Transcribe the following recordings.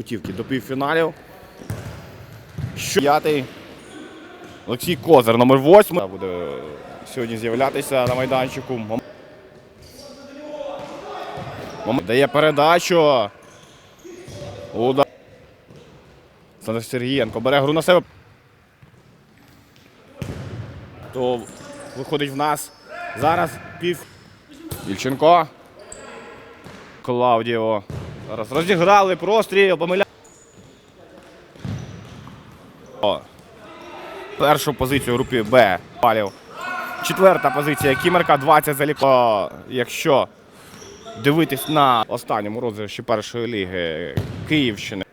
путівки до півфіналів. Що п'ятий Олексій Козир, номер 8 буде сьогодні з'являтися на майданчику. Дає передачу. Удар. Олександр Сергієнко бере гру на себе. То виходить в нас зараз пів. Ільченко. Клаудіо. Зараз розіграли простріл, помиля. О. Першу позицію в групі Б. Балів. Четверта позиція Кімерка 20 заліко. Якщо дивитись на останньому розіграші першої ліги Київщини.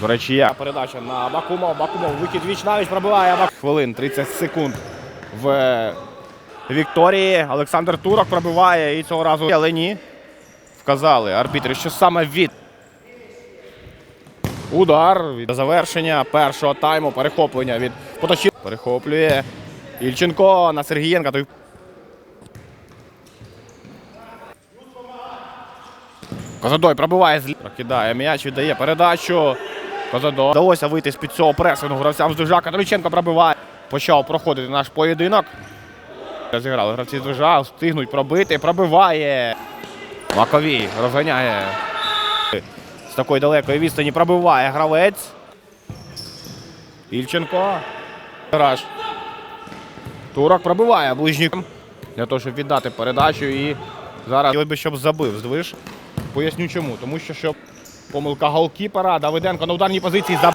До речі, я передача на Бакумов. Бакумов вихід віч навіть пробиває хвилин 30 секунд в Вікторії. Олександр Турок пробиває і цього разу але ні. Вказали арбітри, що саме від удар від завершення першого тайму. Перехоплення від Поточі. Перехоплює Ільченко на Сергієнка. Той Козадой пробиває злі. Прокидає м'яч, віддає передачу. Козадой. Вдалося вийти з-під цього пресингу гравцям з Движака. Триченко пробиває. Почав проходити наш поєдинок. Розіграли гравці з Движа, встигнуть пробити. Пробиває. Маковій розганяє. З такої далекої відстані пробиває гравець. Ільченко. Гараж. Турок пробиває ближнім. Для того, щоб віддати передачу і зараз хотіли би, щоб забив здвиж. Поясню чому. Тому що щоб помилка голкіпера, Давиденко на ударній позиції заб...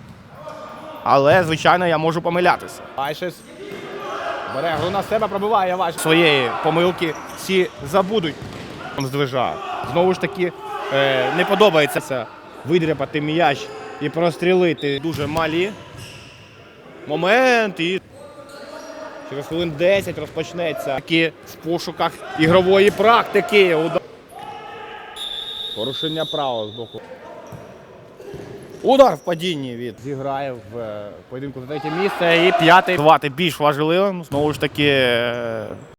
Але, звичайно, я можу помилятися. Вайшес бере гру на себе, пробиває Вайшес. Своєї помилки всі забудуть. Здвижа. Знову ж таки, е, не подобається видряпати м'яч і прострілити дуже малі. Момент і через хвилин 10 розпочнеться такі в пошуках ігрової практики. Порушення права з боку. Удар в падінні від зіграє в е, поєдинку за третє місце. І п'ятий звати більш важливим. Знову ж таки, е,